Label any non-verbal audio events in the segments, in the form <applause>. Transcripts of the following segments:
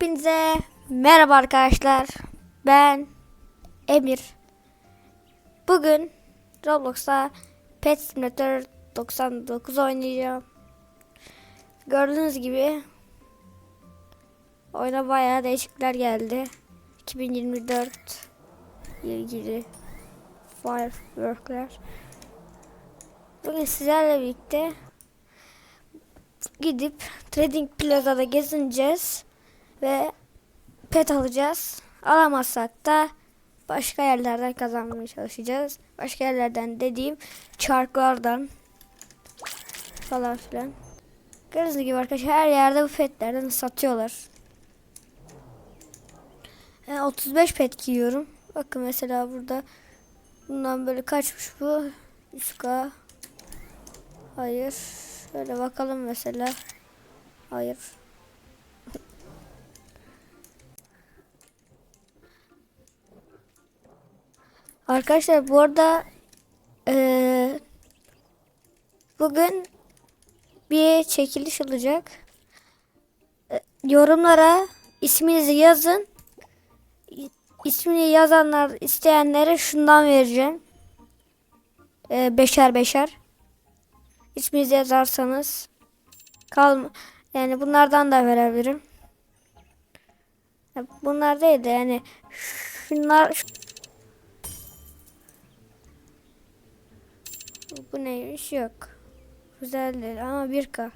Hepinize merhaba arkadaşlar. Ben Emir. Bugün Roblox'ta Pet Simulator 99 oynayacağım. Gördüğünüz gibi oyuna bayağı değişiklikler geldi. 2024 ilgili fireworkler. Bugün sizlerle birlikte gidip Trading Plaza'da gezineceğiz ve pet alacağız. Alamazsak da başka yerlerden kazanmaya çalışacağız. Başka yerlerden dediğim çarklardan falan filan. Gördüğünüz gibi arkadaşlar her yerde bu petlerden satıyorlar. Yani 35 pet giyiyorum. Bakın mesela burada bundan böyle kaçmış bu? 3K. Hayır. Şöyle bakalım mesela. Hayır. Arkadaşlar bu arada eee, bugün bir çekiliş olacak. E, yorumlara isminizi yazın. İsmini yazanlar isteyenlere şundan vereceğim. E, beşer beşer. İsminizi yazarsanız kalma yani bunlardan da verebilirim. Ya Bunlar değil de yani şunlar bu neymiş yok. Güzel değil ama 1K.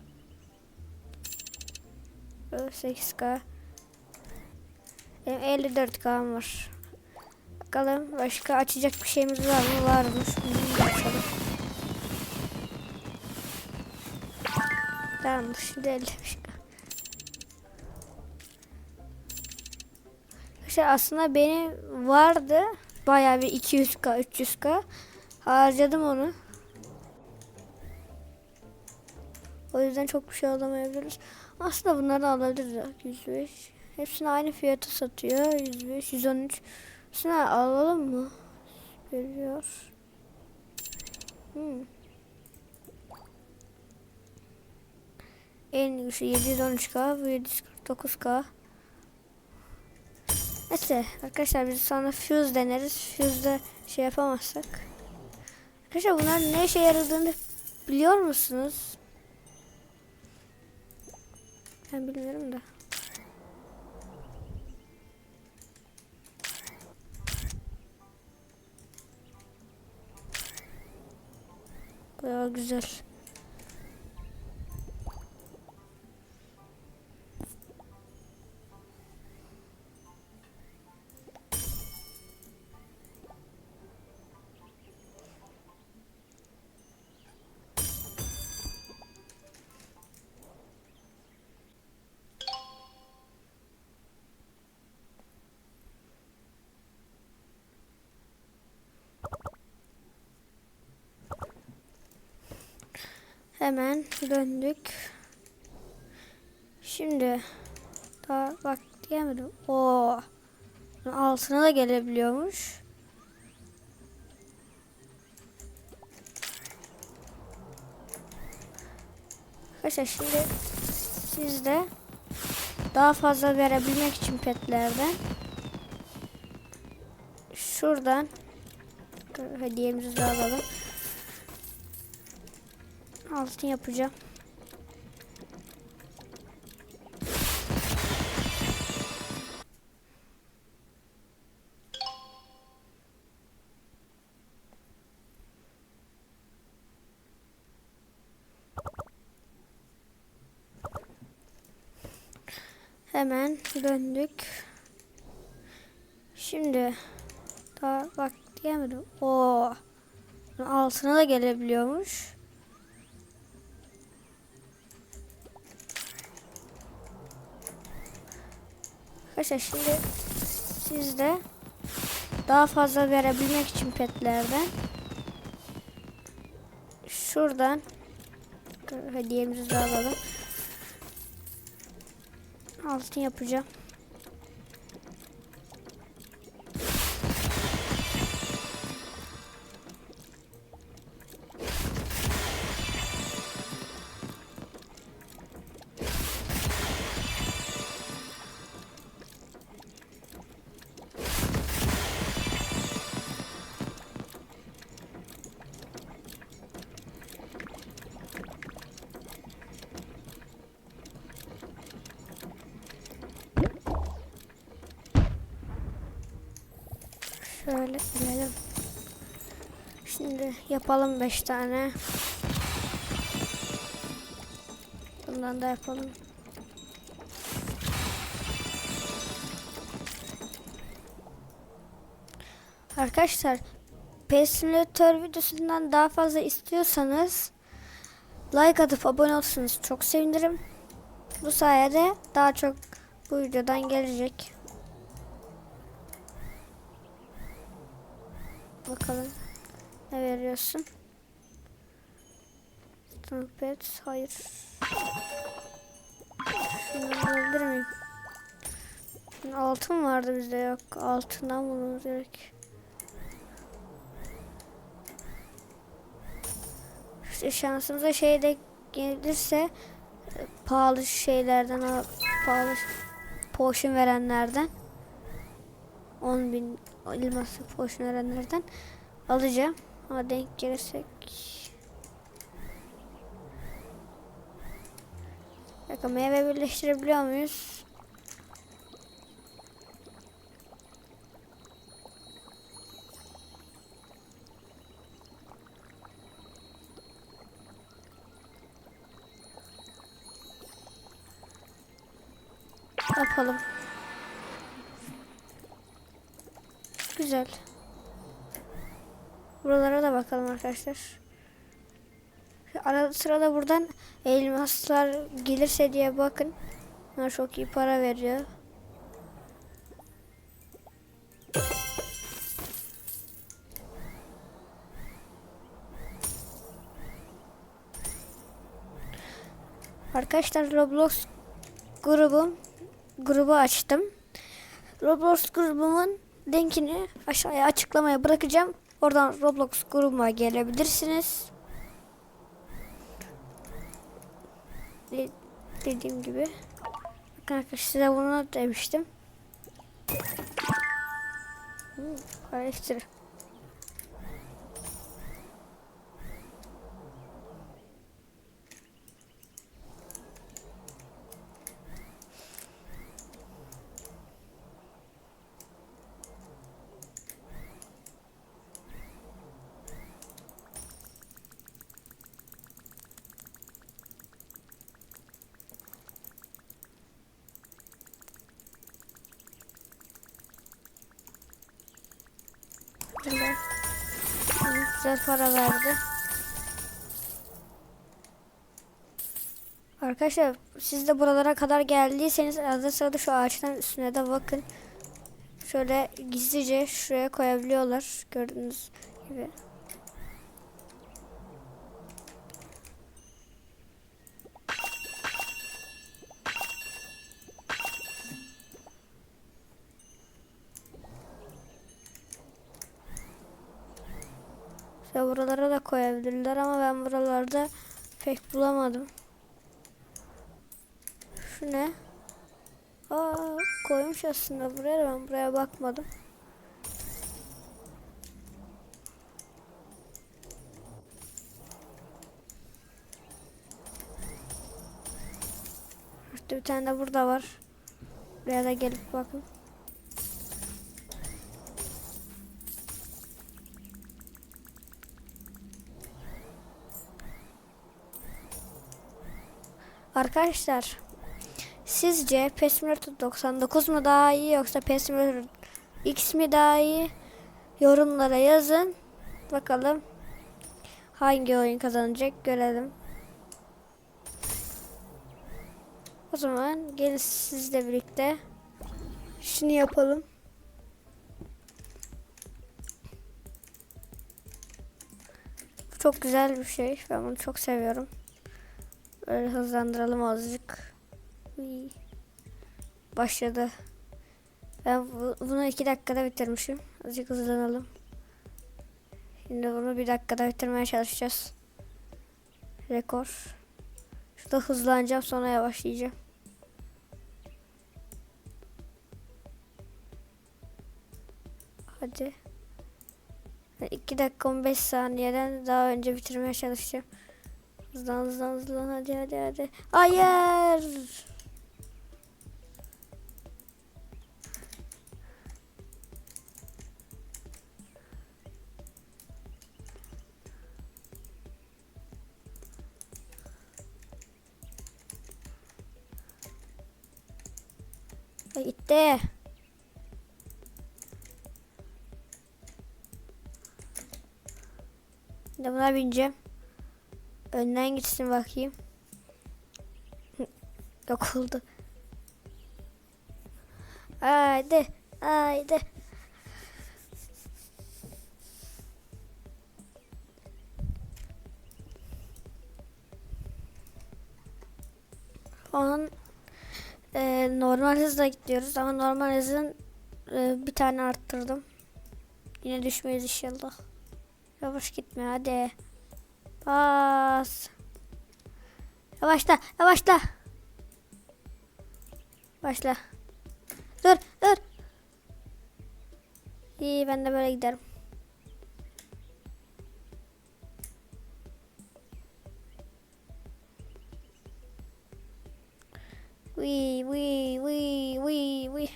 8K. Benim 54K var. Bakalım başka açacak bir şeyimiz var mı? Varmış. Bunu açalım. Tamam şimdi 55K. İşte aslında benim vardı. Bayağı bir 200K, 300K. Harcadım onu. O yüzden çok bir şey alamayabiliriz. Aslında bunları alabiliriz. 105. Hepsini aynı fiyata satıyor. 105, 113. Hepsini alalım mı? Veriyor. Hmm. En güçlü 713k, bu 749k. Neyse arkadaşlar biz sonra fuse deneriz. Fuse'da şey yapamazsak. Arkadaşlar bunların ne işe yaradığını biliyor musunuz? Ben bilmiyorum da. Bayağı güzel. Hemen döndük. Şimdi daha bak diyemedim. Oo. Altına da gelebiliyormuş. Arkadaşlar şimdi sizde daha fazla verebilmek için petlerden şuradan hediyemizi de alalım altın yapacağım. Hemen döndük. Şimdi daha bak diyemedim. Oo. Altına da gelebiliyormuş. Arkadaşlar şimdi sizde daha fazla verebilmek için petlerden şuradan hediyemizi de alalım. Altın yapacağım. Şöyle bilelim. Şimdi yapalım 5 tane. Bundan da yapalım. Arkadaşlar PS Simulator videosundan daha fazla istiyorsanız like atıp abone olursanız çok sevinirim. Bu sayede daha çok bu videodan gelecek. Bakalım ne veriyorsun? Trumpet hayır. Şunu alabilir miyim? Altın vardı bizde yok. Altından bulmamız gerek. İşte şansımıza şey de gelirse pahalı şeylerden al- pahalı potion verenlerden 10 bin elması potion verenlerden alacağım ama denk gelirsek Bakın meyve birleştirebiliyor muyuz? Yapalım. Güzel. Buralara da bakalım arkadaşlar. Arada sırada buradan elmaslar gelirse diye bakın. Bunlar çok iyi para veriyor. Arkadaşlar Roblox grubum grubu açtım. Roblox grubumun linkini aşağıya açıklamaya bırakacağım. Oradan Roblox grubuma gelebilirsiniz. De- dediğim gibi. Bakın arkadaşlar size bunu demiştim. Hmm. Hı, Güzel para verdi. Arkadaşlar siz de buralara kadar geldiyseniz arada sırada şu ağaçların üstüne de bakın. Şöyle gizlice şuraya koyabiliyorlar. Gördüğünüz gibi. Ve buralara da koyabilirler ama ben buralarda pek bulamadım. Şu ne? Aa, koymuş aslında buraya ben buraya bakmadım. İşte bir tane de burada var. Buraya da gelip bakın. Arkadaşlar sizce PES Simulator 99 mu daha iyi yoksa PES Simulator X mi daha iyi? Yorumlara yazın. Bakalım hangi oyun kazanacak görelim. O zaman gelin sizle birlikte şunu yapalım. Çok güzel bir şey. Ben bunu çok seviyorum. Böyle hızlandıralım azıcık. Başladı. Ben bu- bunu iki dakikada bitirmişim. Azıcık hızlanalım. Şimdi bunu bir dakikada bitirmeye çalışacağız. Rekor. Şurada hızlanacağım sonra yavaşlayacağım. Hadi. 2 dakika 15 saniyeden daha önce bitirmeye çalışacağım. Hızlan hızlan hızlan hadi hadi hadi. Hayır. Gitti. De buna bineceğim. Önden gitsin bakayım. <laughs> Yok oldu. Haydi. Haydi. An e, normal hızla gidiyoruz ama normal hızın e, bir tane arttırdım. Yine düşmeyiz inşallah. Yavaş gitme hadi. Bas. Yavaşla, yavaşla. Başla. Dur, dur. İyi ben de böyle giderim. Wee wee wee wee wee.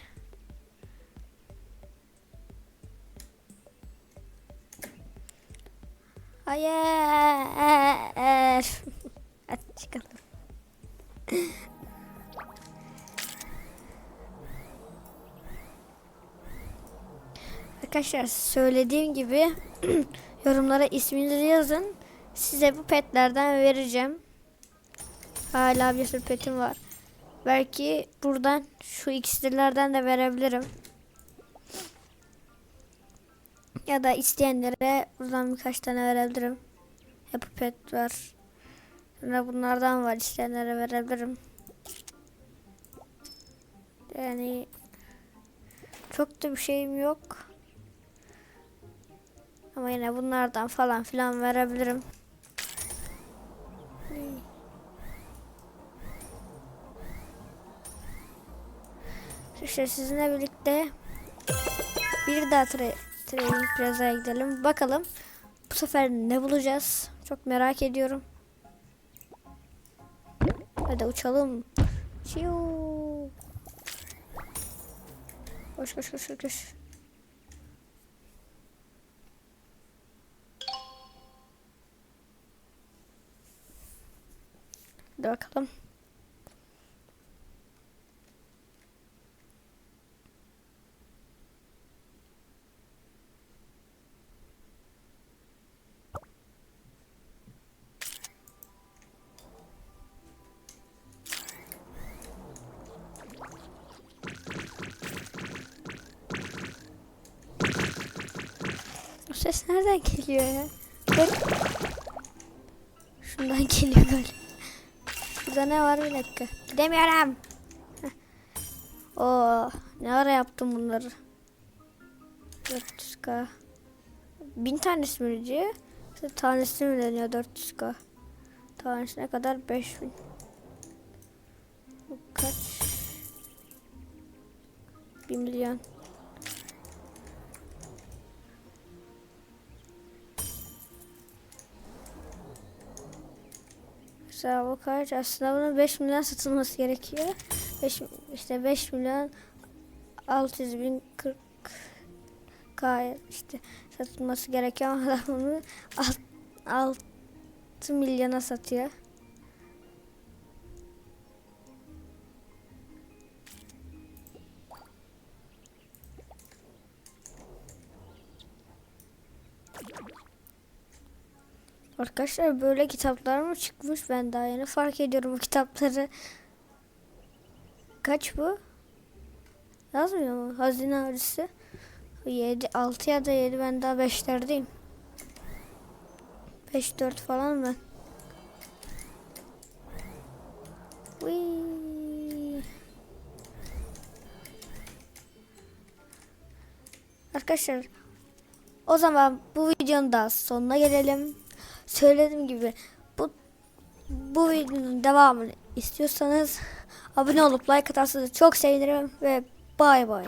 Hayır. Arkadaşlar söylediğim gibi <clears throat> yorumlara isminizi yazın. Size bu petlerden vereceğim. Hala bir sürü petim var. Belki buradan şu iksirlerden de verebilirim. Ya da isteyenlere buradan birkaç tane verebilirim. Yapı pet var. Sonra bunlardan var isteyenlere verebilirim. Yani çok da bir şeyim yok. Ama yine bunlardan falan filan verebilirim. İşte sizinle birlikte bir daha tra Training Plaza'ya gidelim. Bakalım bu sefer ne bulacağız? Çok merak ediyorum. Hadi uçalım. Şiu. Koş koş koş koş, Hadi bakalım. O ses nereden geliyor ya? Bak. Şundan geliyor galiba. Burada ne var bir dakika. Gidemiyorum. Oo, ne ara yaptım bunları? 400k. Bin tanesi mi diyor? Tanesi mi deniyor 400k? Tanesi ne kadar? 5000. Bu kaç? 1 milyon. Mesela bu kaç? Aslında bunun 5 milyon satılması gerekiyor. 5, işte 5 milyon 600 bin 40 K işte satılması gerekiyor ama adam <laughs> bunu 6 milyona satıyor. Arkadaşlar böyle kitaplar mı çıkmış? Ben daha yeni fark ediyorum bu kitapları. Kaç bu? Yazmıyor mu? Hazine avcısı. 7, 6 ya da 7 ben daha 5'lerdeyim. 5 4 falan mı? Whee! Arkadaşlar o zaman bu videonun da sonuna gelelim. Söylediğim gibi bu bu videonun devamını istiyorsanız abone olup like atarsanız çok sevinirim ve bay bay.